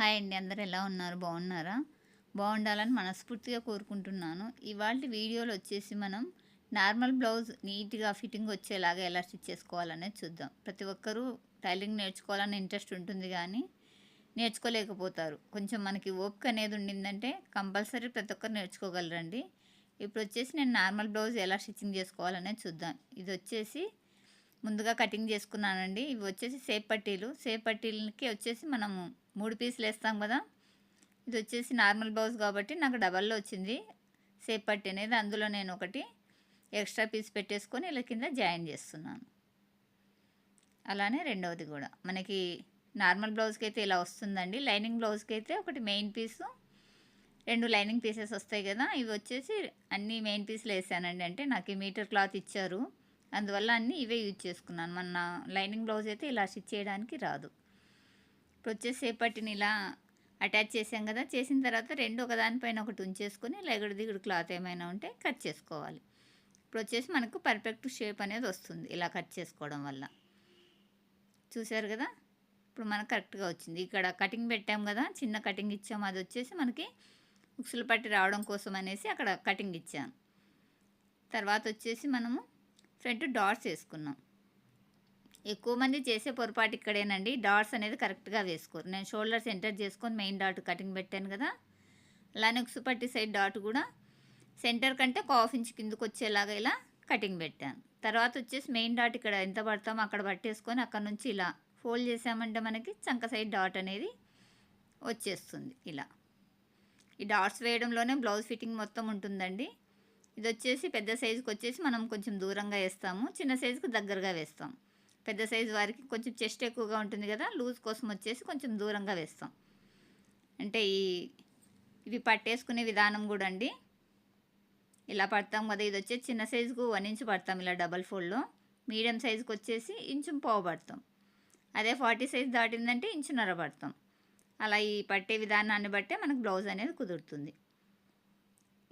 Hi అండి అందరు ఎలా ఉన్నారు? బాగున్నారా? బాగుండాలని మనస్ఫూర్తిగా కోరుకుంటున్నాను. ఇవాళ వీడియోలో వచ్చేసి మనం నార్మల్ బ్లౌజ్ నీట్గా ఫిట్టింగ్ వచ్చేలాగా ఎలా స్టిచ్ చేసుకోవాలనేది చూద్దాం. ప్రతి ఒక్కరూ టైలరింగ్ నేర్చుకోవాలని ఇంట్రెస్ట్ ఉంటుంది కానీ నేర్చుకోలేకపోతారు. కొంచెం మనకి ఓపిక అనేది ఉండిందంటే కంపల్సరీ ప్రతి ఒక్కరు నేర్చుకోగలరండి. ఇప్పుడు వచ్చేసి నేను నార్మల్ బ్లౌజ్ ఎలా స్టిచ్చింగ్ చేసుకోవాలనేది చూద్దాం. ఇది వచ్చేసి ముందుగా కటింగ్ చేసుకున్నానండి. ఇవి వచ్చేసి సేపట్టీలు. సేపట్టీలకి వచ్చేసి మనము మూడు పీసులు వేస్తాం కదా. ఇది వచ్చేసి నార్మల్ బ్లౌజ్ కాబట్టి నాకు డబల్లో వచ్చింది. సేప్ పట్టి అనేది అందులో నేను ఒకటి ఎక్స్ట్రా పీస్ పెట్టేసుకొని ఇలా కింద జాయిన్ చేస్తున్నాను. అలానే రెండవది కూడా. మనకి నార్మల్ బ్లౌజ్కి అయితే ఇలా వస్తుందండి. లైనింగ్ బ్లౌజ్కి అయితే ఒకటి మెయిన్ పీసు రెండు లైనింగ్ పీసెస్ వస్తాయి కదా. ఇవి వచ్చేసి అన్ని మెయిన్ పీసులు వేసానండి. అంటే నాకు ఈ మీటర్ క్లాత్ ఇచ్చారు. అందువల్ల అన్నీ ఇవే యూజ్ చేసుకున్నాను. మన లైనింగ్ బ్లౌజ్ అయితే ఇలా స్టిచ్ చేయడానికి రాదు. ఇప్పుడు వచ్చేసేపటిని సేపట్టిని ఇలా అటాచ్ చేసాం కదా చేసిన తర్వాత రెండు ఒకదానిపైన ఒకటి ఉంచేసుకొని లెగడు దిగుడు క్లాత్ ఏమైనా ఉంటే కట్ చేసుకోవాలి. ఇప్పుడు వచ్చేసి మనకు పర్ఫెక్ట్ షేప్ అనేది వస్తుంది ఇలా కట్ చేసుకోవడం వల్ల. చూసారు కదా? ఇప్పుడు మనకు కరెక్ట్గా వచ్చింది. ఇక్కడ కటింగ్ పెట్టాం కదా చిన్న కటింగ్ ఇచ్చాము అది వచ్చేసి మనకి ఉక్సులు పట్టి రావడం కోసం అనేసి అక్కడ కటింగ్ ఇచ్చాను. తర్వాత వచ్చేసి మనము ఫ్రంట్ డాట్స్ వేసుకున్నాం. ఎక్కువ మంది చేసే పొరపాటు ఇక్కడేనండి. డాట్స్ అనేది కరెక్ట్గా వేసుకోరు. నేను షోల్డర్స్ సెంటర్ చేసుకొని మెయిన్ డాట్ కటింగ్ పెట్టాను కదా. అలానే సుపట్టి సైడ్ డాట్ కూడా సెంటర్ కంటే కాఫ్ ఇంచ్ కిందకు వచ్చేలాగా ఇలా కటింగ్ పెట్టాను. తర్వాత వచ్చేసి మెయిన్ డాట్ ఇక్కడ ఎంత పడతామో అక్కడ పట్టేసుకొని అక్కడ నుంచి ఇలా ఫోల్డ్ చేసామంటే మనకి చంక సైడ్ డాట్ అనేది వచ్చేస్తుంది ఇలా. ఈ డాట్స్ వేయడంలోనే బ్లౌజ్ ఫిట్టింగ్ మొత్తం ఉంటుందండి. ఇది వచ్చేసి పెద్ద సైజుకి వచ్చేసి మనం కొంచెం దూరంగా వేస్తాము. చిన్న సైజుకి దగ్గరగా వేస్తాం పెద్ద సైజు వారికి కొంచెం చెస్ట్ ఎక్కువగా ఉంటుంది కదా లూజ్ కోసం వచ్చేసి కొంచెం దూరంగా వేస్తాం. అంటే ఈ ఇవి పట్టేసుకునే విధానం కూడా అండి. ఇలా పడతాం కదా ఇది వచ్చేసి చిన్న సైజుకు వన్ ఇంచ్ పడతాం ఇలా డబల్ ఫోల్డ్లో. మీడియం సైజుకి వచ్చేసి ఇంచు పావు పడతాం. అదే ఫార్టీ సైజ్ దాటిందంటే ఇంచున్నర పడతాం. అలా ఈ పట్టే విధానాన్ని బట్టే మనకు బ్లౌజ్ అనేది కుదురుతుంది.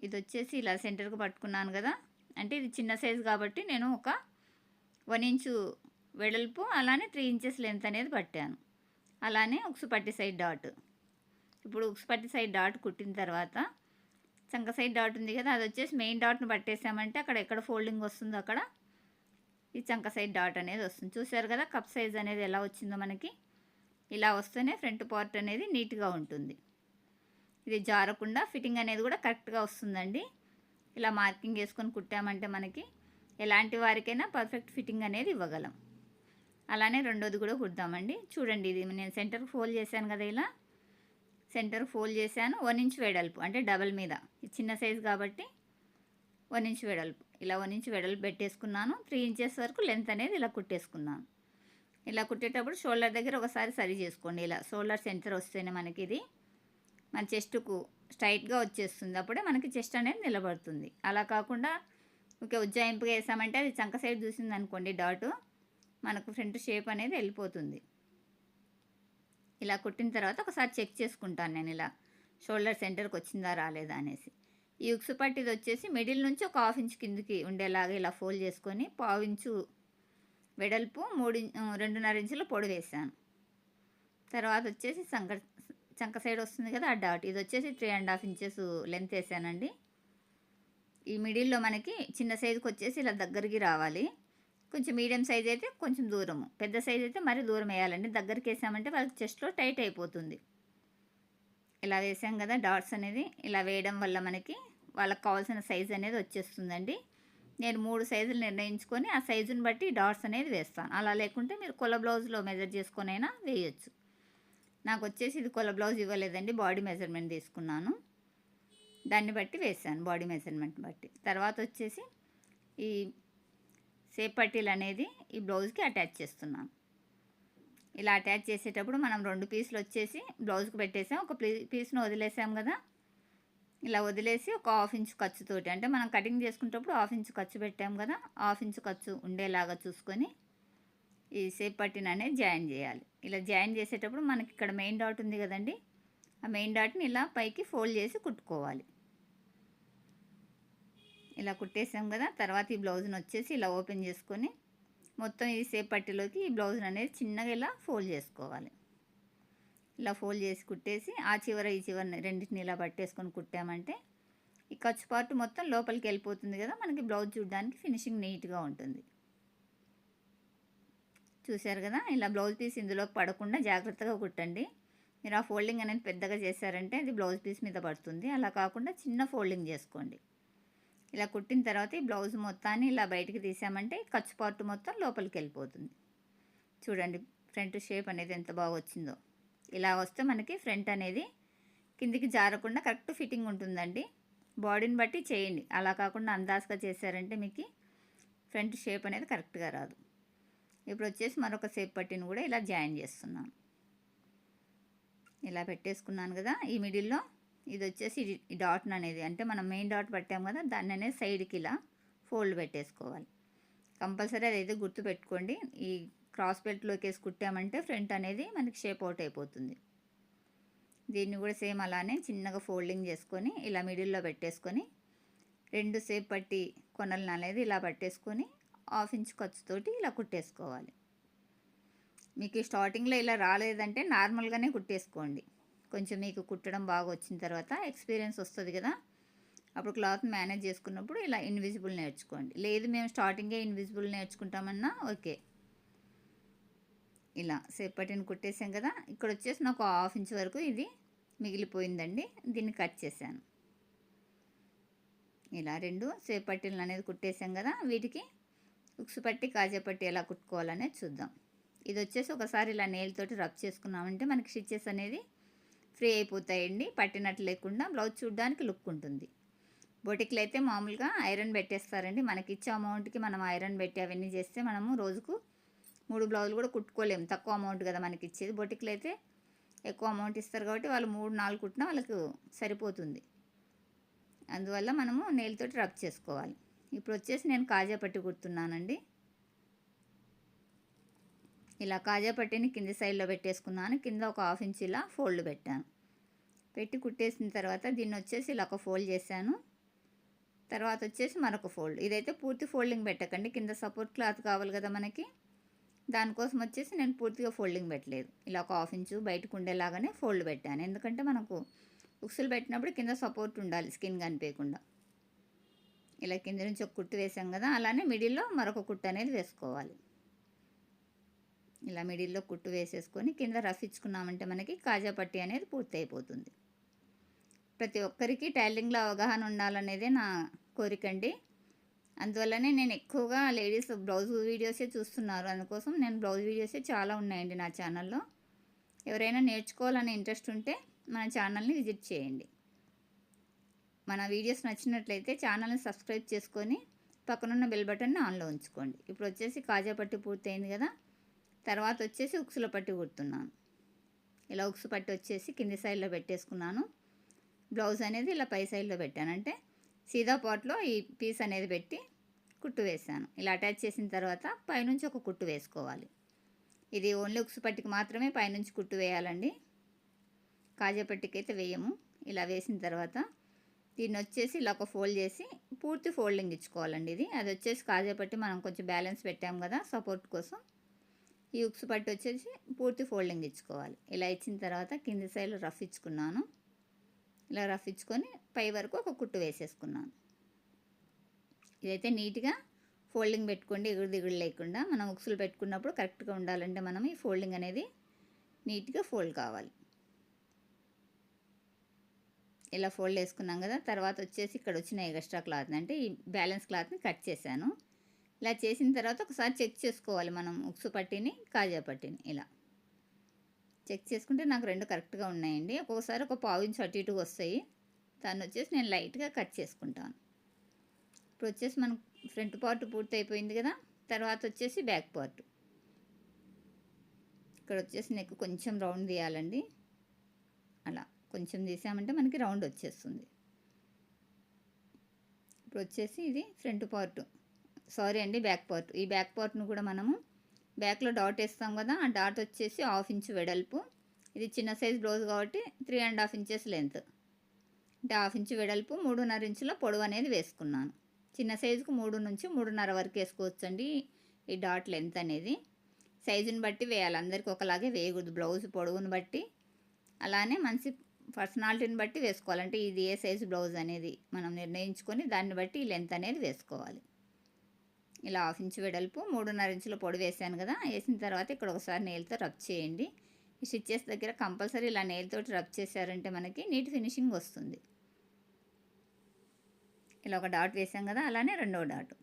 ఇది వచ్చేసి ఇలా సెంటర్కి పట్టుకున్నాను కదా అంటే ఇది చిన్న సైజు కాబట్టి నేను ఒక వన్ ఇంచు వెడల్పు అలానే త్రీ ఇంచెస్ లెంత్ అనేది పట్టాను. అలానే ఉక్సుపట్టి సైడ్ డాట్ ఇప్పుడు ఉక్సుపట్టి సైడ్ డాట్ కుట్టిన తర్వాత చంక సైడ్ డాట్ ఉంది కదా అది వచ్చేసి మెయిన్ డాట్ను పట్టేసామంటే అక్కడ ఎక్కడ ఫోల్డింగ్ వస్తుందో అక్కడ ఈ చంక సైడ్ డాట్ అనేది వస్తుంది. చూసారు కదా కప్ సైజ్ అనేది ఎలా వచ్చిందో మనకి? ఇలా వస్తేనే ఫ్రంట్ పార్ట్ అనేది నీట్గా ఉంటుంది. ఇది జారకుండా ఫిట్టింగ్ అనేది కూడా కరెక్ట్గా వస్తుందండి. ఇలా మార్కింగ్ వేసుకొని కుట్టామంటే మనకి ఎలాంటి వారికైనా పర్ఫెక్ట్ ఫిట్టింగ్ అనేది ఇవ్వగలం. అలానే రెండోది కూడా కుడదామండి. చూడండి ఇది నేను సెంటర్ ఫోల్డ్ చేశాను కదా ఇలా. సెంటర్ ఫోల్డ్ చేశాను. వన్ ఇంచ్ వెడల్పు అంటే డబల్ మీద. చిన్న సైజ్ కాబట్టి వన్ ఇంచ్ వెడల్పు. ఇలా వన్ ఇంచ్ వెడల్పు పెట్టేసుకున్నాను. త్రీ ఇంచెస్ వరకు లెంత్ అనేది ఇలా కుట్టేసుకున్నాను. ఇలా కుట్టేటప్పుడు షోల్డర్ దగ్గర ఒకసారి సరి చేసుకోండి. ఇలా షోల్డర్ సెంటర్ వస్తేనే మనకి ఇది మన చెస్ట్కు స్ట్రైట్గా వచ్చేస్తుంది. అప్పుడే మనకి చెస్ట్ అనేది నిలబడుతుంది. అలా కాకుండా ఓకే ఉజ్జాయింపుగా వేసామంటే అది చంక సైడ్ చూసింది అనుకోండి డాటు. మనకు ఫ్రంట్ షేప్ అనేది వెళ్ళిపోతుంది. ఇలా కుట్టిన తర్వాత ఒకసారి చెక్ చేసుకుంటాను నేను ఇలా షోల్డర్ సెంటర్కి వచ్చిందా రాలేదా అనేసి. ఈ ఉక్సు పట్టిది వచ్చేసి మిడిల్ నుంచి ఒక హాఫ్ ఇంచ్ కిందికి ఉండేలాగా ఇలా ఫోల్డ్ చేసుకొని పావు ఇంచు వెడల్పు మూడు రెండున్నర ఇంచుల పొడి వేసాను. తర్వాత వచ్చేసి సంక చంక సైడ్ వస్తుంది కదా ఆ డాట్ ఇది వచ్చేసి three and half inches length వేసానండి. ఈ మిడిల్లో మనకి చిన్న సైజుకి వచ్చేసి ఇలా దగ్గరికి రావాలి. కొంచెం మీడియం సైజ్ అయితే కొంచెం దూరము. పెద్ద సైజ్ అయితే మరీ దూరం వేయాలండి. దగ్గరికి వేసామంటే వాళ్ళకి చెస్ట్లో టైట్ అయిపోతుంది. ఇలా వేసాం కదా డాట్స్ అనేది. ఇలా వేయడం వల్ల మనకి వాళ్ళకి కావాల్సిన సైజ్ అనేది వచ్చేస్తుందండి. నేను మూడు సైజులు నిర్ణయించుకొని ఆ సైజుని బట్టి డాట్స్ అనేది వేస్తాను. అలా లేకుంటే మీరు కొల బ్లౌజ్లో మెజర్ చేసుకొని అయినా వేయచ్చు. నాకు వచ్చేసి ఇది కొల బ్లౌజ్ ఇవ్వలేదండి. బాడీ మెజర్మెంట్ తీసుకున్నాను. దాన్ని బట్టి వేసాను బాడీ మెజర్మెంట్ బట్టి. తర్వాత వచ్చేసి ఈ సేప్ పట్టీలు అనేది ఈ బ్లౌజ్కి అటాచ్ చేస్తున్నాను ఇలా అటాచ్ చేసేటప్పుడు మనం రెండు పీసులు వచ్చేసి బ్లౌజ్కి పెట్టేసాం. ఒక పీస్ను వదిలేసాం కదా. ఇలా వదిలేసి ఒక హాఫ్ ఇంచ్ ఖర్చుతోటి అంటే మనం కటింగ్ చేసుకునేటప్పుడు హాఫ్ ఇంచ్ ఖర్చు పెట్టాం కదా. హాఫ్ ఇంచ్ ఖర్చు ఉండేలాగా చూసుకొని ఈ సేప్ పట్టిన అనేది జాయిన్ చేయాలి. ఇలా జాయిన్ చేసేటప్పుడు మనకి ఇక్కడ మెయిన్ డాట్ ఉంది కదండి. ఆ మెయిన్ డాట్ని ఇలా పైకి ఫోల్డ్ చేసి కుట్టుకోవాలి. ఇలా కుట్టేసాం కదా తర్వాత ఈ బ్లౌజ్ని వచ్చేసి ఇలా ఓపెన్ చేసుకొని మొత్తం ఈ సేప్ పట్టిలోకి ఈ బ్లౌజ్ అనేది చిన్నగా ఇలా ఫోల్డ్ చేసుకోవాలి. ఇలా ఫోల్డ్ చేసి కుట్టేసి ఆ చివర ఈ చివరిని రెండింటిని ఇలా పట్టేసుకొని కుట్టామంటే ఈ ఖర్చు పార్ట్ మొత్తం లోపలికి వెళ్ళిపోతుంది కదా మనకి బ్లౌజ్ చూడడానికి ఫినిషింగ్ నీట్గా ఉంటుంది. చూశారు కదా ఇలా బ్లౌజ్ పీస్ ఇందులోకి పడకుండా జాగ్రత్తగా కుట్టండి. మీరు ఆ ఫోల్డింగ్ అనేది పెద్దగా చేశారంటే అది బ్లౌజ్ పీస్ మీద పడుతుంది. అలా కాకుండా చిన్న ఫోల్డింగ్ చేసుకోండి. ఇలా కుట్టిన తర్వాత ఈ బ్లౌజ్ మొత్తాన్ని ఇలా బయటికి తీసామంటే ఖర్చు పార్ట్ మొత్తం లోపలికి వెళ్ళిపోతుంది. చూడండి ఫ్రంట్ షేప్ అనేది ఎంత బాగా వచ్చిందో. ఇలా వస్తే మనకి ఫ్రంట్ అనేది కిందికి జారకుండా కరెక్ట్ ఫిట్టింగ్ ఉంటుందండి. బాడీని బట్టి చేయండి. అలా కాకుండా అందాజగా చేశారంటే మీకు ఫ్రంట్ షేప్ అనేది కరెక్ట్గా రాదు. ఇప్పుడు వచ్చేసి మరొక సేప్ పట్టిని కూడా ఇలా జాయిన్ చేస్తున్నాను. ఇలా పెట్టేసుకున్నాను కదా ఈ మిడిల్లో ఇది వచ్చేసి ఈ డాట్ అనేది అంటే మనం మెయిన్ డాట్ పట్టాం కదా దాన్ని అనేది సైడ్కి ఇలా ఫోల్డ్ పెట్టేసుకోవాలి. కంపల్సరీ అదైతే గుర్తు పెట్టుకోండి. ఈ క్రాస్ బెల్ట్లోకి వేసి కుట్టామంటే ఫ్రంట్ అనేది మనకి షేప్ అవుట్ అయిపోతుంది. దీన్ని కూడా సేమ్ అలానే చిన్నగా ఫోల్డింగ్ చేసుకొని ఇలా మిడిల్లో పెట్టేసుకొని రెండు సేప్ పట్టి కొనలను అనేది ఇలా పట్టేసుకొని హాఫ్ ఇంచ్ ఖర్చుతోటి ఇలా కుట్టేసుకోవాలి. మీకు స్టార్టింగ్లో ఇలా రాలేదంటే నార్మల్గానే కుట్టేసుకోండి. కొంచెం మీకు కుట్టడం బాగా వచ్చిన తర్వాత ఎక్స్పీరియన్స్ వస్తుంది కదా. అప్పుడు క్లాత్ మేనేజ్ చేసుకున్నప్పుడు ఇలా ఇన్విజిబుల్ నేర్చుకోండి. లేదు మేము స్టార్టింగే ఇన్విజిబుల్ నేర్చుకుంటామన్నా ఓకే. ఇలా సేపటిని కుట్టేసాం కదా. ఇక్కడ వచ్చేసి నాకు హాఫ్ ఇంచ్ వరకు ఇది మిగిలిపోయిందండి. దీన్ని కట్ చేశాను. ఇలా రెండు సేపట్టిలు అనేది కుట్టేసాం కదా. వీటికి ఉక్సు పట్టి కాజా పట్టి ఎలా కుట్టుకోవాలనేది చూద్దాం. ఇది వచ్చేసి ఒకసారి ఇలా నేలతోటి రబ్ చేసుకున్నామంటే మనకి స్టిచ్చెస్ అనేది ఫ్రీ అయిపోతాయండి పట్టినట్లు లేకుండా బ్లౌజ్ చూడడానికి లుక్ ఉంటుంది. బొటిక్లు అయితే మామూలుగా ఐరన్ పెట్టేస్తారండి. మనకి ఇచ్చే అమౌంట్కి మనం ఐరన్ పెట్టి అవన్నీ చేస్తే మనము రోజుకు మూడు బ్లౌజులు కూడా కుట్టుకోలేము. తక్కువ అమౌంట్ కదా మనకి ఇచ్చేది. బొటిక్లు అయితే ఎక్కువ అమౌంట్ ఇస్తారు కాబట్టి వాళ్ళు మూడు నాలుగు కుట్టినా వాళ్ళకు సరిపోతుంది. అందువల్ల మనము నేలతోటి రబ్ చేసుకోవాలి. ఇప్పుడు వచ్చేసి నేను కాజా పట్టి కుడుతున్నానండి. ఇలా కాజా పట్టిని కింది సైడ్లో పెట్టేసుకున్నాను. కింద ఒక హాఫ్ ఇంచ్ ఇలా ఫోల్డ్ పెట్టాను. పెట్టి కుట్టేసిన తర్వాత దీన్ని వచ్చేసి ఇలా ఒక ఫోల్డ్ చేశాను. తర్వాత వచ్చేసి మరొక ఫోల్డ్. ఇదైతే పూర్తి ఫోల్డింగ్ పెట్టకండి. కింద సపోర్ట్ క్లాత్ కావాలి కదా మనకి. దానికోసం వచ్చేసి నేను పూర్తిగా ఫోల్డింగ్ పెట్టలేదు. ఇలా ఒక హాఫ్ ఇంచు బయటకు ఉండేలాగానే ఫోల్డ్ పెట్టాను. ఎందుకంటే మనకు ఉక్సులు పెట్టినప్పుడు కింద సపోర్ట్ ఉండాలి స్కిన్ కనిపించకుండా ఇలా కింద నుంచి ఒక కుట్టు వేసాం కదా అలానే మిడిల్లో మరొక కుట్టు అనేది వేసుకోవాలి. ఇలా మిడిల్లో కుట్టు వేసేసుకొని కింద రఫ్ ఇచ్చుకున్నామంటే మనకి కాజా పట్టి అనేది పూర్తయిపోతుంది. ప్రతి ఒక్కరికి టైలింగ్లో అవగాహన ఉండాలనేదే నా కోరిక అండి. అందువల్లనే నేను ఎక్కువగా లేడీస్ బ్లౌజ్ వీడియోసే చూస్తున్నారు. అందుకోసం నేను బ్లౌజ్ వీడియోసే చాలా ఉన్నాయండి నా ఛానల్లో. ఎవరైనా నేర్చుకోవాలనే ఇంట్రెస్ట్ ఉంటే మన ఛానల్ని విజిట్ చేయండి. మన వీడియోస్ నచ్చినట్లయితే ఛానల్ని సబ్స్క్రైబ్ చేసుకొని పక్కనున్న బెల్ బటన్ని ఆన్లో ఉంచుకోండి. ఇప్పుడు వచ్చేసి కాజా పట్టి పూర్తయింది కదా. తర్వాత వచ్చేసి ఉక్సుల పట్టి కుడుతున్నాను. ఇలా ఉక్సు పట్టి వచ్చేసి కింది సైడ్లో పెట్టేసుకున్నాను. బ్లౌజ్ అనేది ఇలా పై సైడ్లో పెట్టాను. అంటే సీదా పాట్లో ఈ పీస్ అనేది పెట్టి కుట్టు వేసాను ఇలా అటాచ్ చేసిన తర్వాత పైనుంచి ఒక కుట్టు వేసుకోవాలి. ఇది ఓన్లీ ఉక్సు పట్టికి మాత్రమే పైనుంచి కుట్టు వేయాలండి. కాజాపట్టికి అయితే వేయము. ఇలా వేసిన తర్వాత దీన్ని వచ్చేసి ఇలా ఒక ఫోల్డ్ చేసి పూర్తి ఫోల్డింగ్ ఇచ్చుకోవాలండి ఇది. అది వచ్చేసి కాజాపట్టి మనం కొంచెం బ్యాలెన్స్ పెట్టాము కదా సపోర్ట్ కోసం. ఈ ఉక్సు పట్టి వచ్చేసి పూర్తి ఫోల్డింగ్ ఇచ్చుకోవాలి. ఇలా ఇచ్చిన తర్వాత కింది సైడ్లో రఫ్ ఇచ్చుకున్నాను. ఇలా రఫ్ ఇచ్చుకొని పై వరకు ఒక కుట్టు వేసేసుకున్నాను. ఇదైతే నీట్గా ఫోల్డింగ్ పెట్టుకోండి ఎగుడు దిగుడు లేకుండా. మనం ఉక్సులు పెట్టుకున్నప్పుడు కరెక్ట్గా ఉండాలంటే మనం ఈ ఫోల్డింగ్ అనేది నీట్గా ఫోల్డ్ కావాలి. ఇలా ఫోల్డ్ వేసుకున్నాం కదా తర్వాత వచ్చేసి ఇక్కడ వచ్చిన ఎగస్ట్రా క్లాత్ని అంటే ఈ బ్యాలెన్స్ క్లాత్ని కట్ చేశాను. ఇలా చేసిన తర్వాత ఒకసారి చెక్ చేసుకోవాలి మనం ఉక్సు పట్టిని కాజా పట్టిని ఇలా. చెక్ చేసుకుంటే నాకు రెండు కరెక్ట్గా ఉన్నాయండి. ఒక్కొక్కసారి ఒక పావు ఇంచు అటు ఇటుగా వస్తాయి. దాన్ని వచ్చేసి నేను లైట్గా కట్ చేసుకుంటాను. ఇప్పుడు వచ్చేసి మనకు ఫ్రంట్ పార్ట్ పూర్తి అయిపోయింది కదా తర్వాత వచ్చేసి బ్యాక్ పార్ట్. ఇక్కడ వచ్చేసి నెక్ కొంచెం రౌండ్ తీయాలండి. అలా కొంచెం తీసామంటే మనకి రౌండ్ వచ్చేస్తుంది. ఇప్పుడు వచ్చేసి ఇది ఫ్రంట్ పార్ట్. సారీ అండి బ్యాక్ పార్ట్. ఈ బ్యాక్ పార్ట్ను కూడా మనము బ్యాక్లో డాట్ వేస్తాం కదా ఆ డాట్ వచ్చేసి హాఫ్ ఇంచ్ వెడల్పు. ఇది చిన్న సైజ్ బ్లౌజ్ కాబట్టి three and half inches length అంటే హాఫ్ ఇంచ్ వెడల్పు మూడున్నర ఇంచుల పొడవు అనేది వేసుకున్నాను. చిన్న సైజుకు మూడు నుంచి మూడున్నర వరకు వేసుకోవచ్చండి ఈ డాట్ లెంత్ అనేది. సైజుని బట్టి వేయాలి అందరికీ ఒకలాగే వేయకూడదు బ్లౌజ్ పొడవుని బట్టి. అలానే మంచి పర్సనాలిటీని బట్టి వేసుకోవాలంటే ఇది ఏ సైజు బ్లౌజ్ అనేది మనం నిర్ణయించుకొని దాన్ని బట్టి ఈ లెంత్ అనేది వేసుకోవాలి. ఇలా హాఫ్ ఇంచు వెడల్పు మూడున్నర ఇంచుల పొడి వేసాను కదా వేసిన తర్వాత ఇక్కడ ఒకసారి నేలతో రబ్ చేయండి. ఈ స్టిచ్చెస్ దగ్గర కంపల్సరీ ఇలా నేలతో రబ్ చేశారంటే మనకి నీట్ ఫినిషింగ్ వస్తుంది. ఇలా ఒక డాట్ వేసాం కదా అలానే రెండో డాట్.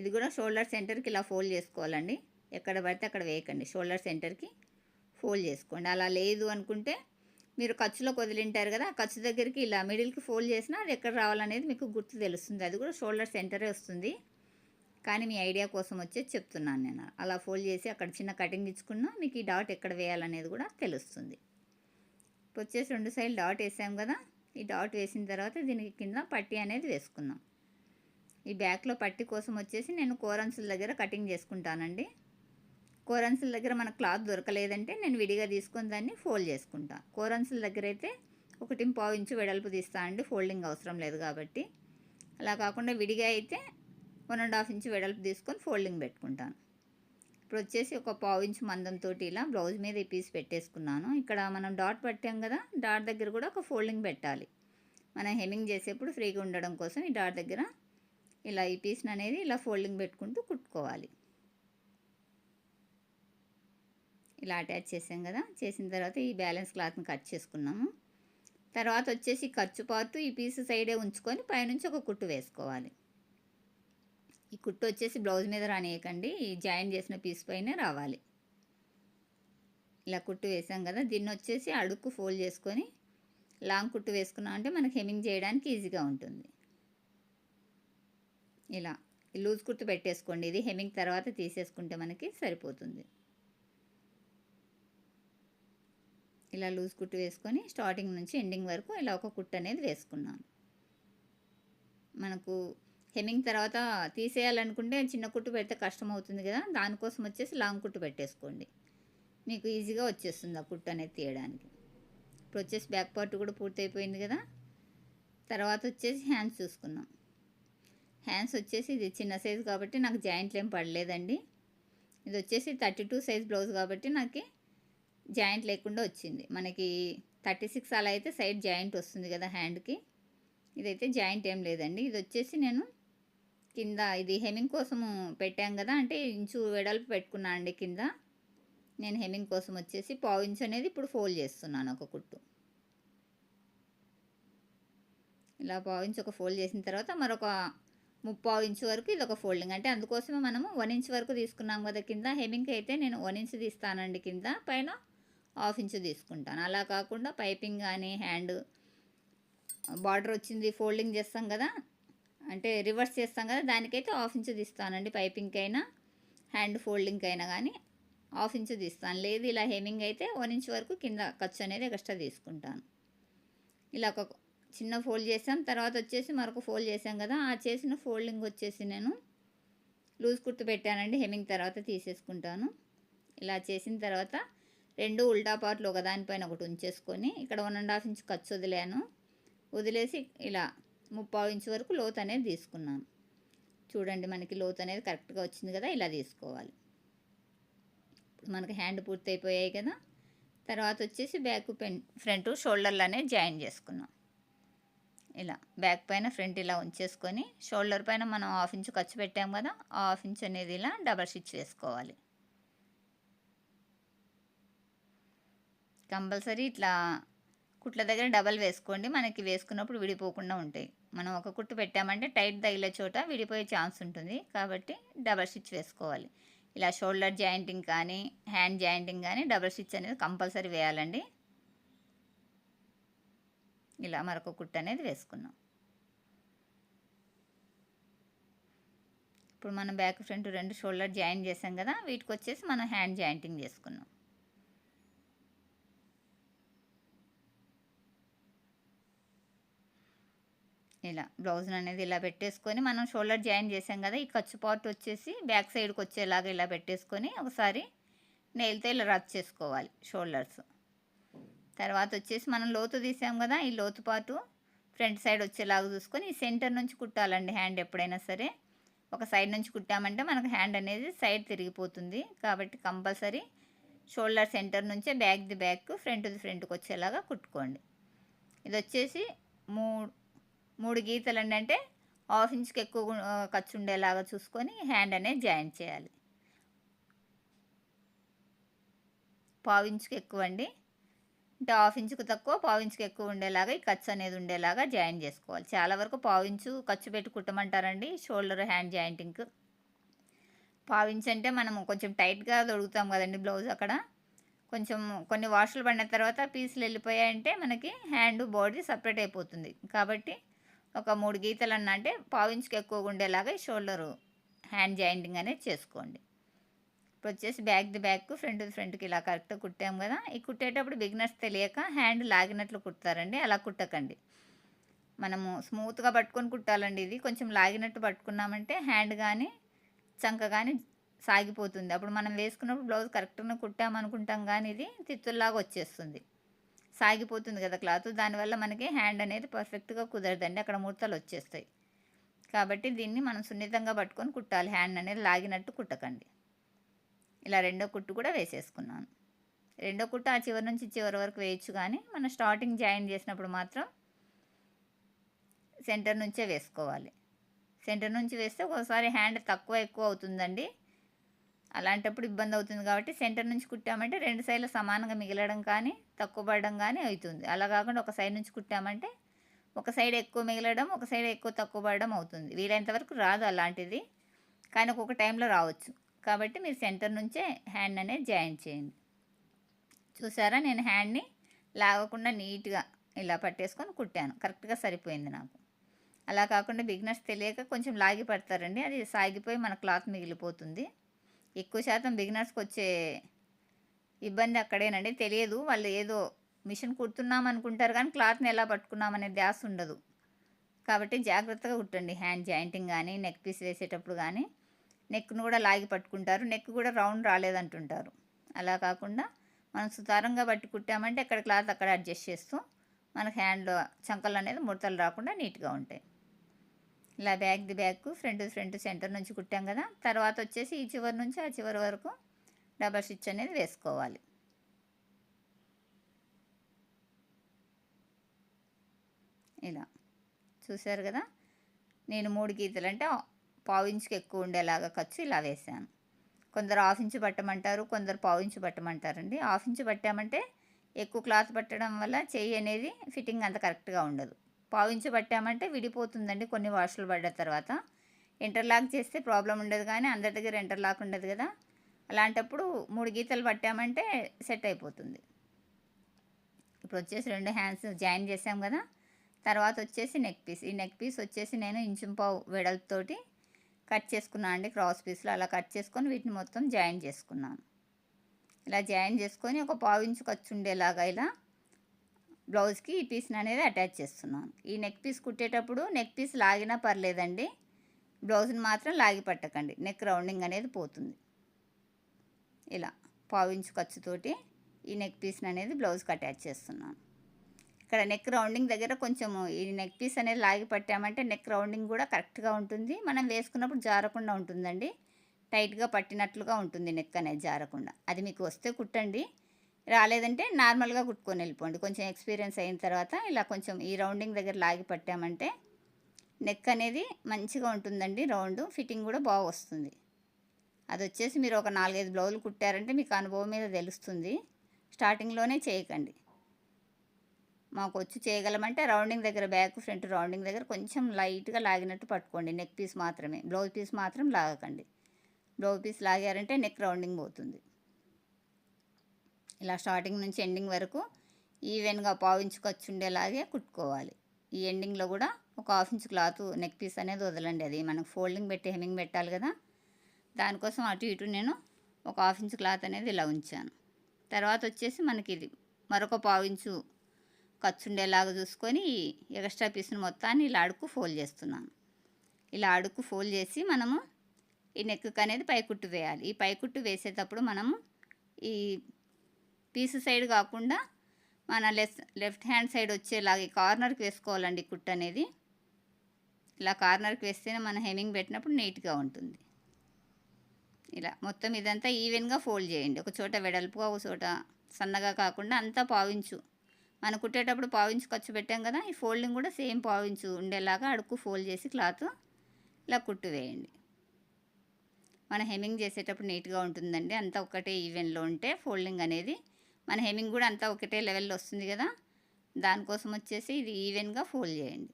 ఇది కూడా షోల్డర్ సెంటర్కి ఇలా ఫోల్డ్ చేసుకోవాలండి. ఎక్కడ పడితే అక్కడ వేయకండి షోల్డర్ సెంటర్కి ఫోల్డ్ చేసుకోండి. అలా లేదు అనుకుంటే మీరు ఖర్చులో వదిలింటారు కదా ఖర్చు దగ్గరికి ఇలా మిడిల్కి ఫోల్డ్ చేసినా అది ఎక్కడ రావాలనేది మీకు గుర్తు తెలుస్తుంది. అది కూడా షోల్డర్ సెంటరే వస్తుంది. కానీ మీ ఐడియా కోసం వచ్చేసి చెప్తున్నాను నేను. అలా ఫోల్డ్ చేసి అక్కడ చిన్న కటింగ్ ఇచ్చుకున్నా మీకు ఈ డాట్ ఎక్కడ వేయాలనేది కూడా తెలుస్తుంది. వచ్చేసి రెండు సైడ్ డాట్ వేసాం కదా ఈ డాట్ వేసిన తర్వాత దీనికి కింద పట్టీ అనేది వేసుకుందాం. ఈ బ్యాక్లో పట్టీ కోసం వచ్చేసి నేను కోరన్సుల దగ్గర కటింగ్ చేసుకుంటానండి. కోరన్సుల దగ్గర మన క్లాత్ దొరకలేదంటే నేను విడిగా తీసుకొని దాన్ని ఫోల్డ్ చేసుకుంటా. కోరన్సుల దగ్గర అయితే ఒకటి పావు ఇంచు వెడల్పు తీస్తా అండి ఫోల్డింగ్ అవసరం లేదు కాబట్టి. అలా కాకుండా విడిగా అయితే వన్ అండ్ హాఫ్ ఇంచ్ వెడల్పు తీసుకొని ఫోల్డింగ్ పెట్టుకుంటాను. ఇప్పుడు వచ్చేసి ఒక పావు ఇంచు మందంతో ఇలా బ్లౌజ్ మీద ఈ పీస్ పెట్టేసుకున్నాను. ఇక్కడ మనం డాట్ పట్టాం కదా డాట్ దగ్గర కూడా ఒక ఫోల్డింగ్ పెట్టాలి. మనం హెమింగ్ చేసేప్పుడు ఫ్రీగా ఉండడం కోసం ఈ డాట్ దగ్గర ఇలా ఈ పీస్ని అనేది ఇలా ఫోల్డింగ్ పెట్టుకుంటూ కుట్టుకోవాలి. ఇలా అటాచ్ చేసాం కదా చేసిన తర్వాత ఈ బ్యాలెన్స్ క్లాత్ని కట్ చేసుకున్నాము. తర్వాత వచ్చేసి ఖర్చు పాతు ఈ పీస్ సైడే ఉంచుకొని పైనుంచి ఒక కుట్టు వేసుకోవాలి. ఈ కుట్టు వచ్చేసి బ్లౌజ్ మీద రానియకండి. ఈ జాయిన్ చేసిన పీస్ పైన రావాలి. ఇలా కుట్టు వేసాం కదా దీన్ని వచ్చేసి అడుక్కు ఫోల్డ్ చేసుకొని లాంగ్ కుట్టు వేసుకున్నాం అంటే మనకి హెమ్మింగ్ చేయడానికి ఈజీగా ఉంటుంది. ఇలా లూజ్ కుట్టు పెట్టేసుకోండి. ఇది హెమ్మింగ్ తర్వాత తీసేసుకుంటే మనకి సరిపోతుంది. ఇలా లూజ్ కుట్టు వేసుకొని స్టార్టింగ్ నుంచి ఎండింగ్ వరకు ఇలా ఒక కుట్టు అనేది వేసుకున్నాను. మనకు హెమ్మింగ్ తర్వాత తీసేయాలనుకుంటే చిన్న కుట్టు పెడితే కష్టం అవుతుంది కదా దానికోసం వచ్చేసి లాంగ్ కుట్టు పెట్టేసుకోండి. మీకు ఈజీగా వచ్చేస్తుంది ఆ కుట్టు అనేది తీయడానికి. ఇప్పుడు వచ్చేసి బ్యాక్ పార్ట్ కూడా పూర్తయిపోయింది కదా. తర్వాత వచ్చేసి హ్యాండ్స్ చూసుకున్నాం హ్యాండ్స్ వచ్చేసి ఇది చిన్న సైజు కాబట్టి నాకు జాయింట్లు ఏం పడలేదండి. ఇది వచ్చేసి థర్టీ టూ సైజ్ బ్లౌజ్ కాబట్టి నాకు జాయింట్ లేకుండా వచ్చింది. మనకి థర్టీ సిక్స్ అలా అయితే సైడ్ జాయింట్ వస్తుంది కదా హ్యాండ్కి ఇదైతే జాయింట్ ఏం లేదండి. ఇది వచ్చేసి నేను కింద ఇది హెమింగ్ కోసము పెట్టాం కదా అంటే ఇంచు వెడల్పు పెట్టుకున్నాను అండి కింద. నేను హెమింగ్ కోసం వచ్చేసి పావు ఇంచు అనేది ఇప్పుడు ఫోల్డ్ చేస్తున్నాను ఒక కుట్టు. ఇలా పావు ఇంచు ఒక ఫోల్డ్ చేసిన తర్వాత మరొక ముప్పావు ఇంచు వరకు ఇది ఒక ఫోల్డింగ్. అంటే అందుకోసమే మనము వన్ ఇంచ్ వరకు తీసుకున్నాం కదా కింద హెమింగ్ అయితే నేను వన్ ఇంచ్ తీస్తానండి కింద పైన హాఫ్ ఇంచు తీసుకుంటాను. అలా కాకుండా పైపింగ్ కానీ హ్యాండ్ బార్డర్ వచ్చింది ఫోల్డింగ్ చేస్తాం కదా అంటే రివర్స్ చేస్తాం కదా దానికైతే హాఫ్ ఇంచు తీస్తానండి పైపింగ్ అయినా హ్యాండ్ ఫోల్డింగ్ అయినా కానీ హాఫ్ ఇంచు తీస్తాను. లేదు ఇలా హెమింగ్ అయితే వన్ ఇంచ్ వరకు కింద ఖర్చు అనేది ఎక్స్ట్రా తీసుకుంటాను. ఇలా ఒక చిన్న ఫోల్డ్ చేసాం. తర్వాత వచ్చేసి మరొక ఫోల్డ్ చేసాం కదా ఆ చేసిన ఫోల్డింగ్ వచ్చేసి నేను లూజ్ కుర్తు పెట్టానండి. హెమింగ్ తర్వాత తీసేసుకుంటాను. ఇలా చేసిన తర్వాత రెండు ఉల్టా పార్ట్లు ఒకదానిపైన ఒకటి ఉంచేసుకొని ఇక్కడ వన్ అండ్ హాఫ్ ఇంచ్ ఖర్చు వదిలాను. వదిలేసి ఇలా ముప్పావు ఇంచు వరకు లోతు అనేది తీసుకున్నాను చూడండి మనకి లోతు అనేది కరెక్ట్గా వచ్చింది కదా ఇలా తీసుకోవాలి. ఇప్పుడు మనకి హ్యాండ్ పూర్తి అయిపోయాయి కదా తర్వాత వచ్చేసి బ్యాక్ పెన్ ఫ్రంట్ షోల్డర్లు అనేది జాయిన్ చేసుకున్నాం. ఇలా బ్యాక్ పైన ఫ్రంట్ ఇలా ఉంచేసుకొని షోల్డర్ పైన మనం హాఫ్ ఇంచ్ ఖర్చు పెట్టాం కదా ఆ హాఫ్ ఇంచ్ అనేది ఇలా డబల్ స్టిచ్ వేసుకోవాలి కంపల్సరీ ఇట్లా కుట్ల దగ్గర డబల్ వేసుకోండి మనకి వేసుకున్నప్పుడు విడిపోకుండా ఉంటాయి. మనం ఒక కుట్టు పెట్టామంటే టైట్ తగిలే చోట విడిపోయే ఛాన్స్ ఉంటుంది. కాబట్టి డబల్ స్టిచ్ వేసుకోవాలి. ఇలా షోల్డర్ జాయింటింగ్ కానీ హ్యాండ్ జాయింటింగ్ కానీ డబల్ స్టిచ్ అనేది కంపల్సరీ వేయాలండి. ఇలా మరొక కుట్టు అనేది వేసుకున్నాం. ఇప్పుడు మనం బ్యాక్ ఫ్రంట్ రెండు షోల్డర్ జాయింట్ చేసాం కదా వీటికి వచ్చేసి మనం హ్యాండ్ జాయింటింగ్ చేసుకున్నాం. ఇలా బ్లౌజ్ అనేది ఇలా పెట్టేసుకొని మనం షోల్డర్ జాయిన్ చేసాం కదా ఈ ఖర్చు పార్ట్ వచ్చేసి బ్యాక్ సైడ్కి వచ్చేలాగా ఇలా పెట్టేసుకొని ఒకసారి నెయిల్తో ఇలా రబ్ చేసుకోవాలి షోల్డర్స్. తర్వాత వచ్చేసి మనం లోతు తీసాం కదా ఈ లోతు పాటు ఫ్రంట్ సైడ్ వచ్చేలాగా చూసుకొని ఈ సెంటర్ నుంచి కుట్టాలండి హ్యాండ్ ఎప్పుడైనా సరే. ఒక సైడ్ నుంచి కుట్టామంటే మనకు హ్యాండ్ అనేది సైడ్ తిరిగిపోతుంది. కాబట్టి కంపల్సరీ షోల్డర్ సెంటర్ నుంచే back the back front the ఫ్రంట్కి వచ్చేలాగా కుట్టుకోండి. ఇది వచ్చేసి మూడు మూడు గీతలు అండి అంటే హాఫ్ ఇంచ్కి ఎక్కువ ఖర్చు ఉండేలాగా చూసుకొని హ్యాండ్ అనేది జాయిన్ చేయాలి. పావు ఇంచుకి ఎక్కువ అండి అంటే హాఫ్ ఇంచుకు తక్కువ పావు ఇంచుకి ఎక్కువ ఉండేలాగా ఈ ఖర్చు అనేది ఉండేలాగా జాయిన్ చేసుకోవాలి. చాలా వరకు పావు ఇంచు ఖర్చు పెట్టి కుట్టమంటారండి షోల్డర్ హ్యాండ్ జాయింటింగ్. పావు ఇంచు అంటే మనం కొంచెం టైట్గా తొడుగుతాం కదండి బ్లౌజ్ అక్కడ. కొంచెం కొన్ని వాషులు పడిన తర్వాత పీసులు వెళ్ళిపోయాయంటే మనకి హ్యాండ్ బాడీ సపరేట్ అయిపోతుంది. కాబట్టి ఒక మూడు గీతలు అన్న అంటే పావించుకు ఎక్కువగా ఉండేలాగా ఈ షోల్డరు హ్యాండ్ జాయింటింగ్ అనేది చేసుకోండి. ఇప్పుడు వచ్చేసి back the back front the ఫ్రంట్కి ఇలా కరెక్ట్గా కుట్టాం కదా ఈ కుట్టేటప్పుడు బిగినర్స్ తెలియక హ్యాండ్ లాగినట్లు కుడతారండి అలా కుట్టకండి. మనము స్మూత్గా పట్టుకొని కుట్టాలండి ఇది కొంచెం లాగినట్టు పట్టుకున్నామంటే హ్యాండ్ కానీ చంక కానీ సాగిపోతుంది. అప్పుడు మనం వేసుకున్నప్పుడు బ్లౌజ్ కరెక్ట్గా కుట్టామనుకుంటాం కానీ ఇది తిత్తుల్లాగా వచ్చేస్తుంది. సాగిపోతుంది కదా క్లాత్. దానివల్ల మనకి హ్యాండ్ అనేది పర్ఫెక్ట్గా కుదరదండి. అక్కడ ముడతలు వచ్చేస్తాయి. కాబట్టి దీన్ని మనం సున్నితంగా పట్టుకొని కుట్టాలి. హ్యాండ్ అనేది లాగినట్టు కుట్టకండి. ఇలా రెండో కుట్టు కూడా వేసేసుకున్నాను. రెండో కుట్టు ఆ చివరి నుంచి చివరి వరకు వేయచ్చు కానీ మనం స్టార్టింగ్ జాయిన్ చేసినప్పుడు మాత్రం సెంటర్ నుంచే వేసుకోవాలి. సెంటర్ నుంచి వేస్తే ఒకసారి హ్యాండ్ తక్కువ ఎక్కువ అవుతుందండి. అలాంటప్పుడు ఇబ్బంది అవుతుంది కాబట్టి సెంటర్ నుంచి కుట్టామంటే రెండు సైడ్లు సమానంగా మిగలడం కానీ తక్కువ పడడం కానీ అవుతుంది. అలా కాకుండా ఒక సైడ్ నుంచి కుట్టామంటే ఒక సైడ్ ఎక్కువ మిగలడం ఒక సైడ్ ఎక్కువ తక్కువ పడడం అవుతుంది. వీలైనంతవరకు రాదు అలాంటిది. కానీ ఒక్కొక్క టైంలో రావచ్చు. కాబట్టి మీరు సెంటర్ నుంచే హ్యాండ్ అనేది జాయిన్ చేయండి. చూసారా? నేను హ్యాండ్ని లాగకుండా నీట్గా ఇలా పట్టేసుకొని కుట్టాను. కరెక్ట్గా సరిపోయింది నాకు. అలా కాకుండా బిగినర్స్ తెలియక కొంచెం లాగి పడతారండి. అది సాగిపోయి మన క్లాత్ మిగిలిపోతుంది. ఎక్కువ శాతం బిగినర్స్కి వచ్చే ఇబ్బంది అక్కడేనండి. తెలియదు. వాళ్ళు ఏదో మిషన్ కుడుతున్నాం అనుకుంటారు కానీ క్లాత్ని ఎలా పట్టుకున్నాం అనే ధ్యాస ఉండదు. కాబట్టి జాగ్రత్తగా కుట్టండి. హ్యాండ్ జాయింటింగ్ కానీ నెక్ పీస్ వేసేటప్పుడు కానీ నెక్ను కూడా లాగి పట్టుకుంటారు. నెక్ కూడా రౌండ్ రాలేదంటుంటారు. అలా కాకుండా మనం సుతారంగా పట్టి కుట్టామంటే ఎక్కడ క్లాత్ అక్కడ అడ్జస్ట్ చేస్తూ మనకు హ్యాండ్లో చంకలు అనేది ముడతలు రాకుండా నీట్గా ఉంటాయి. ఇలా back the back front front centre నుంచి కుట్టాం కదా. తర్వాత వచ్చేసి ఈ చివరి నుంచి ఆ చివరి వరకు డబల్ స్టిచ్ అనేది వేసుకోవాలి. ఇలా చూశారు కదా? నేను మూడు గీతలు అంటే పావు ఇంచుకి ఎక్కువ ఉండేలాగా ఖర్చు ఇలా వేసాను కొందరు హాఫ్ ఇంచు పట్టమంటారు కొందరు పావు ఇంచు పట్టమంటారండి. హాఫ్ ఇంచు పట్టామంటే ఎక్కువ క్లాత్ పట్టడం వల్ల చెయ్యి అనేది ఫిట్టింగ్ అంత కరెక్ట్గా ఉండదు. పావించి పట్టామంటే విడిపోతుందండి కొన్ని వాషులు పడ్డ తర్వాత. ఇంటర్లాక్ చేస్తే ప్రాబ్లం ఉండదు కానీ అందరి దగ్గర ఇంటర్లాక్ ఉండదు కదా. అలాంటప్పుడు మూడు గీతలు పట్టామంటే సెట్ అయిపోతుంది. ఇప్పుడు వచ్చేసి రెండు హ్యాండ్స్ జాయిన్ చేసాం కదా. తర్వాత వచ్చేసి నెక్ పీస్. ఈ నెక్ పీస్ వచ్చేసి నేను ఇంచుంపావు వెడల్పుతోటి కట్ చేసుకున్నాను అండి. క్రాస్ పీస్లో అలా కట్ చేసుకొని వీటిని మొత్తం జాయిన్ చేసుకున్నాను. ఇలా జాయిన్ చేసుకొని ఒక పావు ఇంచు ఖర్చు ఉండేలాగా ఇలా బ్లౌజ్కి ఈ పీస్ని అనేది అటాచ్ చేస్తున్నాను. ఈ నెక్ పీస్ కుట్టేటప్పుడు నెక్ పీస్ లాగినా పర్లేదండి. బ్లౌజ్ని మాత్రం లాగి పట్టకండి. నెక్ రౌండింగ్ అనేది పోతుంది. ఇలా పావించు ఖర్చుతోటి ఈ నెక్ పీస్ని అనేది బ్లౌజ్కి అటాచ్ చేస్తున్నాను. ఇక్కడ నెక్ రౌండింగ్ దగ్గర కొంచెం ఈ నెక్ పీస్ అనేది లాగి పట్టామంటే నెక్ రౌండింగ్ కూడా కరెక్ట్గా ఉంటుంది. మనం వేసుకున్నప్పుడు జారకుండా ఉంటుందండి. టైట్గా పట్టినట్లుగా ఉంటుంది నెక్ అనేది జారకుండా. అది మీకు వస్తే కుట్టండి. రాలేదంటే నార్మల్గా కుట్టుకొని వెళ్ళిపోండి. కొంచెం ఎక్స్పీరియన్స్ అయిన తర్వాత ఇలా కొంచెం ఈ రౌండింగ్ దగ్గర లాగి పట్టామంటే నెక్ అనేది మంచిగా ఉంటుందండి రౌండ్ ఫిట్టింగ్ కూడా బాగా వస్తుంది. అది వచ్చేసి మీరు ఒక నాలుగైదు బ్లౌజులు కుట్టారంటే మీకు అనుభవం మీద తెలుస్తుంది. స్టార్టింగ్లోనే చేయకండి. మాకు వచ్చి చేయగలమంటే రౌండింగ్ దగ్గర బ్యాక్ ఫ్రంట్ రౌండింగ్ దగ్గర కొంచెం లైట్గా లాగినట్టు పట్టుకోండి. నెక్ పీస్ మాత్రమే బ్లౌజ్ పీస్ మాత్రం లాగకండి. బ్లౌజ్ పీస్ లాగారంటే నెక్ రౌండింగ్ పోతుంది. ఇలా స్టార్టింగ్ నుంచి ఎండింగ్ వరకు ఈవెన్గా పావు ఇంచు ఖర్చు ఉండేలాగే కుట్టుకోవాలి. ఈ ఎండింగ్లో కూడా ఒక half inch cloth neck piece అనేది వదలండి అది. మనకు ఫోల్డింగ్ పెట్టి హెమ్మింగ్ పెట్టాలి కదా. దానికోసం అటు ఇటు నేను ఒక హాఫ్ ఇంచ్ క్లాత్ అనేది ఇలా ఉంచాను. తర్వాత వచ్చేసి మనకి ఇది మరొక పావు ఇంచు ఖర్చు ఉండేలాగా చూసుకొని ఈ ఎక్స్ట్రా పీస్ని మొత్తాన్ని ఇలా అడుక్కు ఫోల్డ్ చేస్తున్నాను. ఇలా అడుక్కు ఫోల్డ్ చేసి మనము ఈ నెక్కు అనేది పైకుట్టు వేయాలి. ఈ పైకుట్టు వేసేటప్పుడు మనము ఈ పీస్ సైడ్ కాకుండా మన లెఫ్ట్ లెఫ్ట్ హ్యాండ్ సైడ్ వచ్చేలాగా ఈ కార్నర్కి వేసుకోవాలండి కుట్టు అనేది. ఇలా కార్నర్కి వేస్తేనే మనం హెమింగ్ పెట్టినప్పుడు నీట్గా ఉంటుంది. ఇలా మొత్తం ఇదంతా ఈవెన్గా ఫోల్డ్ చేయండి. ఒక చోట వెడల్పుగా ఒక చోట సన్నగా కాకుండా అంతా పావించు. మనం కుట్టేటప్పుడు పావించు ఖర్చు పెట్టాం కదా ఈ ఫోల్డింగ్ కూడా సేమ్ పావించు ఉండేలాగా అడుక్కు ఫోల్డ్ చేసి క్లాత్ ఇలా కుట్టు వేయండి. మన హెమింగ్ చేసేటప్పుడు నీట్గా ఉంటుందండి. అంతా ఒకటే ఈవెన్లో ఉంటే ఫోల్డింగ్ అనేది మన హెమ్మింగ్ కూడా అంతా ఒకటే లెవెల్లో వస్తుంది కదా. దానికోసం వచ్చేసి ఇది ఈవెన్గా ఫోల్డ్ చేయండి.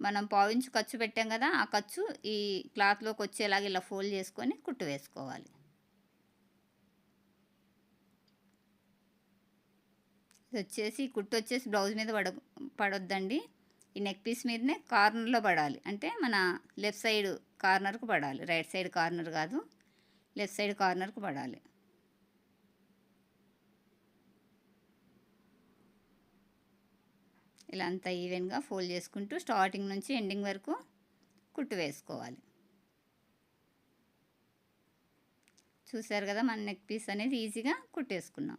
మనం పావించు ఖర్చు పెట్టాం కదా ఆ ఖర్చు ఈ క్లాత్లోకి వచ్చేలాగా ఇలా ఫోల్డ్ చేసుకొని కుట్టు వేసుకోవాలి. ఇది వచ్చేసి కుట్టు వచ్చేసి బ్లౌజ్ మీద పడ పడొద్దండి. ఈ నెక్ పీస్ మీదనే కార్నర్లో పడాలి. అంటే మన లెఫ్ట్ సైడ్ కార్నర్కు పడాలి. రైట్ సైడ్ కార్నర్ కాదు లెఫ్ట్ సైడ్ కార్నర్కు పడాలి. ఇలా అంతా ఈవెన్గా ఫోల్డ్ చేసుకుంటూ స్టార్టింగ్ నుంచి ఎండింగ్ వరకు కుట్టు వేసుకోవాలి. చూసారు కదా మన నెక్ పీస్ అనేది ఈజీగా కుట్టేసుకున్నాం.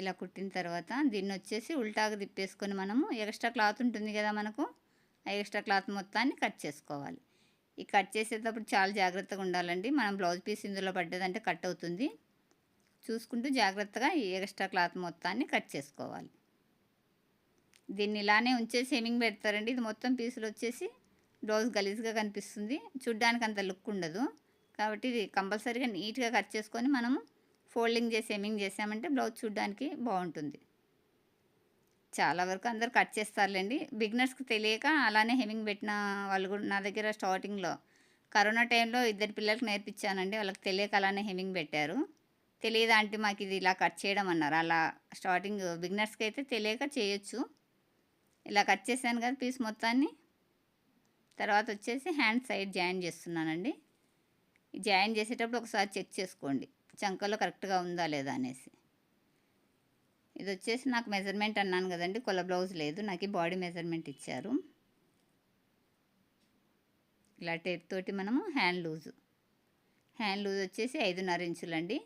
ఇలా కుట్టిన తర్వాత దీన్ని వచ్చేసి ఉల్టాగా తిప్పేసుకొని మనము ఎక్స్ట్రా క్లాత్ ఉంటుంది కదా మనకు ఆ ఎక్స్ట్రా క్లాత్ మొత్తాన్ని కట్ చేసుకోవాలి. ఈ కట్ చేసేటప్పుడు చాలా జాగ్రత్తగా ఉండాలండి. మనం బ్లౌజ్ పీస్ ఇందులో పడ్డదంటే కట్ అవుతుంది. చూసుకుంటూ జాగ్రత్తగా ఈ ఎక్స్ట్రా క్లాత్ మొత్తాన్ని కట్ చేసుకోవాలి. దీన్ని ఇలానే ఉంచేసి హెమింగ్ పెడతారండి. ఇది మొత్తం పీసులు వచ్చేసి బ్లౌజ్ గలీజ్గా కనిపిస్తుంది. చూడ్డానికి అంత లుక్ ఉండదు. కాబట్టి ఇది కంపల్సరీగా నీట్గా కట్ చేసుకొని మనము ఫోల్డింగ్ చేసి హెమింగ్ చేసామంటే బ్లౌజ్ చూడ్డానికి బాగుంటుంది. చాలా వరకు అందరు కట్ చేస్తారులేండి. బిగినర్స్కి తెలియక అలానే హెమింగ్ పెట్టిన వాళ్ళు కూడా నా దగ్గర స్టార్టింగ్లో కరోనా టైంలో ఇద్దరు పిల్లలకు నేర్పించానండి. వాళ్ళకి తెలియక అలానే హెమింగ్ పెట్టారు. తెలియదు అంటే మాకు ఇది ఇలా కట్ చేయడం అన్నారు. అలా స్టార్టింగ్ బిగినర్స్కి అయితే తెలియక చేయొచ్చు. ఇలా కట్ చేశాను కదా పీస్ మొత్తాన్ని. తర్వాత వచ్చేసి హ్యాండ్ సైడ్ జాయిన్ చేస్తున్నానండి. జాయిన్ చేసేటప్పుడు ఒకసారి చెక్ చేసుకోండి. చంకలో కరెక్ట్గా ఉందా లేదా అనేసి. ఇది వచ్చేసి నాకు మెజర్మెంట్ అన్నాను కదండి. కొల బ్లౌజ్ లేదు. నాకు బాడీ మెజర్మెంట్ ఇచ్చారు. ఇలా టేప్ తోటి మనము హ్యాండ్ లూజు. హ్యాండ్ లూజ్ వచ్చేసి ఐదున్నర ఇంచులండి.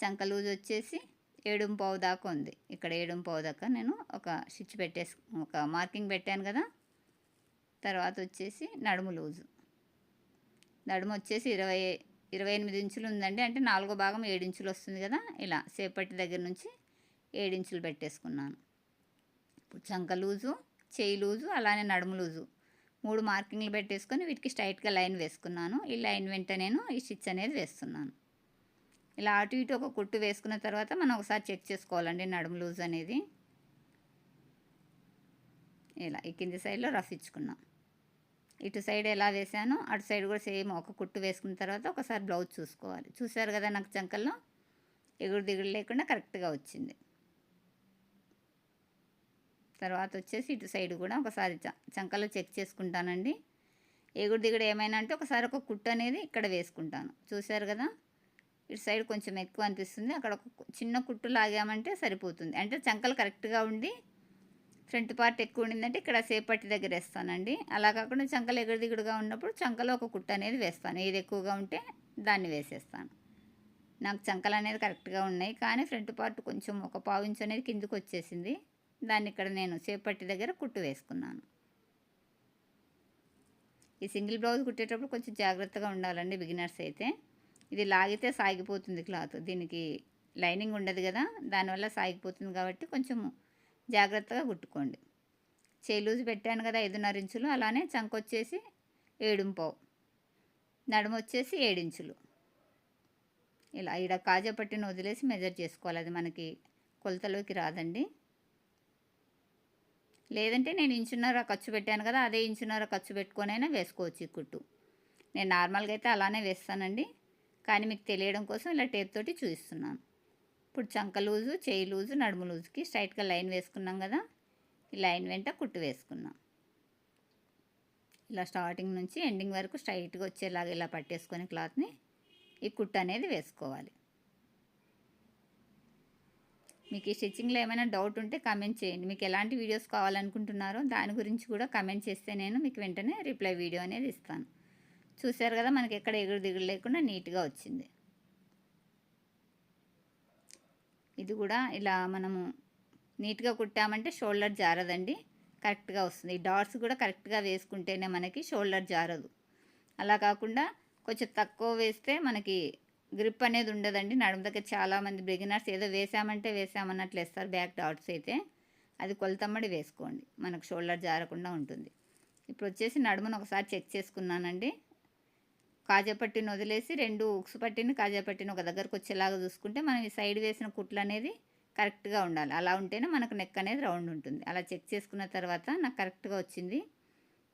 చంక లూజ్ వచ్చేసి ఏడుం పావు దాకా ఉంది. ఇక్కడ ఏడుం పావు దాకా నేను ఒక స్టిచ్ పెట్టేసి ఒక మార్కింగ్ పెట్టాను కదా. తర్వాత వచ్చేసి నడుము లూజు. నడుము వచ్చేసి ఇరవై ఇరవై ఎనిమిది ఇంచులు ఉందండి. అంటే నాలుగో భాగం ఏడించులు వస్తుంది కదా. ఇలా సేపటి దగ్గర నుంచి ఏడించులు పెట్టేసుకున్నాను. ఇప్పుడు చంక లూజు చేయి లూజు అలానే నడుము లూజు. మూడు మార్కింగ్లు పెట్టేసుకొని వీటికి స్ట్రైట్గా లైన్ వేసుకున్నాను. ఈ లైన్ వెంట నేను ఈ స్టిచ్ అనేది వేస్తున్నాను. ఇలా అటు ఇటు ఒక కుట్టు వేసుకున్న తర్వాత మనం ఒకసారి చెక్ చేసుకోవాలండి నడుము లూజ్ అనేది. ఇలా ఈ కింది సైడ్లో రఫ్ ఇచ్చుకున్నాం. ఇటు సైడ్ ఎలా వేసాను అటు సైడ్ కూడా సేమ్ ఒక కుట్టు వేసుకున్న తర్వాత ఒకసారి బ్లౌజ్ చూసుకోవాలి. చూసారు కదా నాకు చంకల్లో? ఎగుడు దిగుడు లేకుండా కరెక్ట్గా వచ్చింది. తర్వాత వచ్చేసి ఇటు సైడ్ కూడా ఒకసారి చంకలో చెక్ చేసుకుంటానండి. ఎగుడు దిగుడు ఏమైనా అంటే ఒకసారి ఒక కుట్టు అనేది ఇక్కడ వేసుకుంటాను. చూసారు కదా? ఇటు సైడ్ కొంచెం ఎక్కువ అనిపిస్తుంది. అక్కడ ఒక చిన్న కుట్టు లాగామంటే సరిపోతుంది. అంటే చంకలు కరెక్ట్గా ఉండి ఫ్రంట్ పార్ట్ ఎక్కువ ఉండిందంటే ఇక్కడ సేపట్టి దగ్గర వేస్తానండి. అలా కాకుండా చంకలు ఎగురుదిగుడుగా ఉన్నప్పుడు చంకలో ఒక కుట్టు అనేది వేస్తాను. ఏది ఎక్కువగా ఉంటే దాన్ని వేసేస్తాను. నాకు చంకలు అనేది కరెక్ట్గా ఉన్నాయి. కానీ ఫ్రంట్ పార్ట్ కొంచెం ఒక పావు ఇంచు అనేది కిందికి వచ్చేసింది. దాన్ని ఇక్కడ నేను సేపట్టి దగ్గర కుట్టు వేసుకున్నాను. ఈ సింగిల్ బ్లౌజ్ కుట్టేటప్పుడు కొంచెం జాగ్రత్తగా ఉండాలండి బిగినర్స్ అయితే. ఇది లాగితే సాగిపోతుంది క్లాత్. దీనికి లైనింగ్ ఉండదు కదా దానివల్ల సాగిపోతుంది కాబట్టి కొంచెం జాగ్రత్తగా కుట్టుకోండి. చేయి లూజ్ పెట్టాను కదా ఐదున్నర ఇంచులు అలానే చంక వచ్చేసి ఏడుంపావు నడుము వచ్చేసి ఏడించులు ఇలా ఈడ కాజా పట్టిన వదిలేసి మెజర్ చేసుకోవాలి అది మనకి కొలతలోకి రాదండి. లేదంటే నేను ఇంచున్నర ఖర్చు పెట్టాను కదా అదే ఇంచున్నర ఖర్చు పెట్టుకొనైనా వేసుకోవచ్చు ఈ కుట్టు. నేను నార్మల్గా అయితే అలానే వేస్తానండి. కానీ మీకు తెలియడం కోసం ఇలా టేప్ తోటి చూపిస్తున్నాను. ఇప్పుడు చంక లూజు చేయి లూజు నడుము లూజుకి స్ట్రైట్గా లైన్ వేసుకున్నాం కదా? ఈ లైన్ వెంట కుట్టు వేసుకున్నాం. ఇలా స్టార్టింగ్ నుంచి ఎండింగ్ వరకు స్ట్రైట్గా వచ్చేలాగా ఇలా పట్టేసుకొని క్లాత్ని ఈ కుట్టు అనేది వేసుకోవాలి. మీకు ఈ స్టిచ్చింగ్లో ఏమైనా డౌట్ ఉంటే కమెంట్ చేయండి. మీకు ఎలాంటి వీడియోస్ కావాలనుకుంటున్నారో దాని గురించి కూడా కమెంట్ చేస్తే నేను మీకు వెంటనే రిప్లై వీడియో అనేది ఇస్తాను. చూసారు కదా మనకి ఎక్కడ ఎగురు దిగుడు లేకుండా నీట్గా వచ్చింది. ఇది కూడా ఇలా మనము నీట్గా కుట్టామంటే షోల్డర్ జారదండి కరెక్ట్గా వస్తుంది. ఈ డాట్స్ కూడా కరెక్ట్గా వేసుకుంటేనే మనకి షోల్డర్ జారదు. అలా కాకుండా కొంచెం తక్కువ వేస్తే మనకి గ్రిప్ అనేది ఉండదండి. నడుము దగ్గర చాలామంది బిగినర్స్ ఏదో వేసామంటే వేసామన్నట్లు వేస్తారు బ్యాక్ డాట్స్ అయితే. అది కొలతమ్మడి వేసుకోండి. మనకు షోల్డర్ జారకుండా ఉంటుంది. ఇప్పుడు వచ్చేసి నడుమును ఒకసారి చెక్ చేసుకున్నానండి. కాజాపట్టిని వదిలేసి రెండు ఉక్సు పట్టిని కాజాపట్టిని ఒక దగ్గరకు వచ్చేలాగా చూసుకుంటే మనం ఈ సైడ్ వేసిన కుట్లు అనేది కరెక్ట్గా ఉండాలి. అలా ఉంటేనే మనకు నెక్ అనేది రౌండ్ ఉంటుంది. అలా చెక్ చేసుకున్న తర్వాత నాకు కరెక్ట్గా వచ్చింది.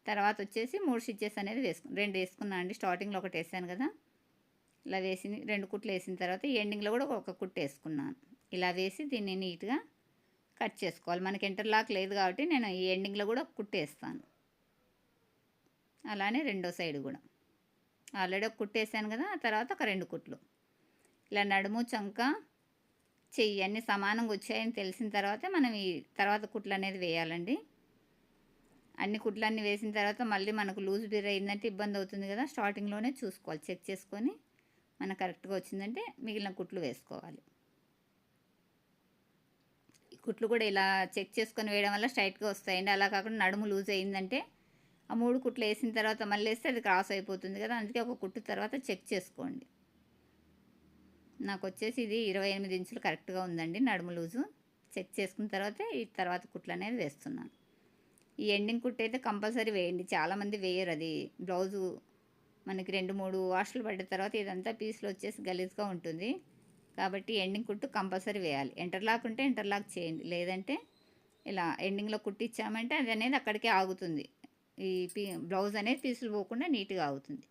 తర్వాత వచ్చేసి మూడు స్టిచ్చెస్ అనేది వేసుకు రెండు వేసుకున్నాను అండి. స్టార్టింగ్లో ఒకటి వేసాను కదా. ఇలా వేసి రెండు కుట్లు వేసిన తర్వాత ఈ ఎండింగ్లో కూడా ఒక కుట్టు వేసుకున్నాను ఇలా వేసి దీన్ని నీట్గా కట్ చేసుకోవాలి. మనకి ఇంటర్లాక్ లేదు కాబట్టి నేను ఈ ఎండింగ్లో కూడా ఒక కుట్టు వేస్తాను. అలానే రెండో సైడ్ కూడా. ఆల్రెడీ ఒక కుట్టేసాను కదా ఆ తర్వాత ఒక రెండు కుట్లు. ఇలా నడుము చంక చెయ్యి అన్నీ సమానంగా వచ్చాయని తెలిసిన తర్వాత మనం ఈ తర్వాత కుట్లు అనేది వేయాలండి. అన్ని కుట్లన్నీ వేసిన తర్వాత మళ్ళీ మనకు లూజ్ బీర్ అయిందంటే ఇబ్బంది అవుతుంది కదా స్టార్టింగ్లోనే చూసుకోవాలి చెక్ చేసుకొని మనకు కరెక్ట్గా వచ్చిందంటే మిగిలిన కుట్లు వేసుకోవాలి. ఈ కుట్లు కూడా ఇలా చెక్ చేసుకొని వేయడం వల్ల స్ట్రైట్గా వస్తాయండి. అలా కాకుండా నడుము లూజ్ అయిందంటే ఆ మూడు కుట్లు వేసిన తర్వాత మళ్ళీ వేస్తే అది క్రాస్ అయిపోతుంది కదా అందుకే ఒక కుట్టు తర్వాత చెక్ చేసుకోండి. నాకు వచ్చేసి ఇది ఇరవై ఎనిమిది ఇంచులు కరెక్ట్గా ఉందండి నడుము లూజు. చెక్ చేసుకున్న తర్వాత ఈ తర్వాత కుట్లు అనేది వేస్తున్నాను. ఈ ఎండింగ్ కుట్టు అయితే కంపల్సరీ వేయండి. చాలామంది వేయరు అది. బ్లౌజు మనకి రెండు మూడు వాష్లు పడ్డ తర్వాత ఇదంతా పీస్లో వచ్చేసి గలీజ్గా ఉంటుంది. కాబట్టి ఎండింగ్ కుట్టు కంపల్సరీ వేయాలి. ఇంటర్లాక్ ఉంటే ఇంటర్లాక్ చేయండి. లేదంటే ఇలా ఎండింగ్లో కుట్టించామంటే అది అనేది అక్కడికే ఆగుతుంది. ఈ పీ బ్లౌజ్ అనేది పీసులు పోకుండా నీట్గా అవుతుంది.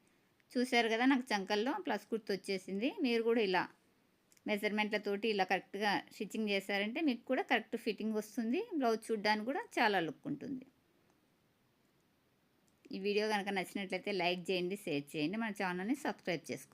చూశారు కదా నాకు చంకల్లో ప్లస్ గుర్తు వచ్చేసింది మీరు కూడా ఇలా మెజర్మెంట్లతోటి ఇలా కరెక్ట్గా స్టిచ్చింగ్ చేశారంటే మీకు కూడా కరెక్ట్ ఫిట్టింగ్ వస్తుంది. బ్లౌజ్ చూడ్డానికి కూడా చాలా లుక్ ఉంటుంది. ఈ వీడియో కనుక నచ్చినట్లయితే లైక్ చేయండి షేర్ చేయండి. మన ఛానల్ని సబ్స్క్రైబ్ చేసుకోండి.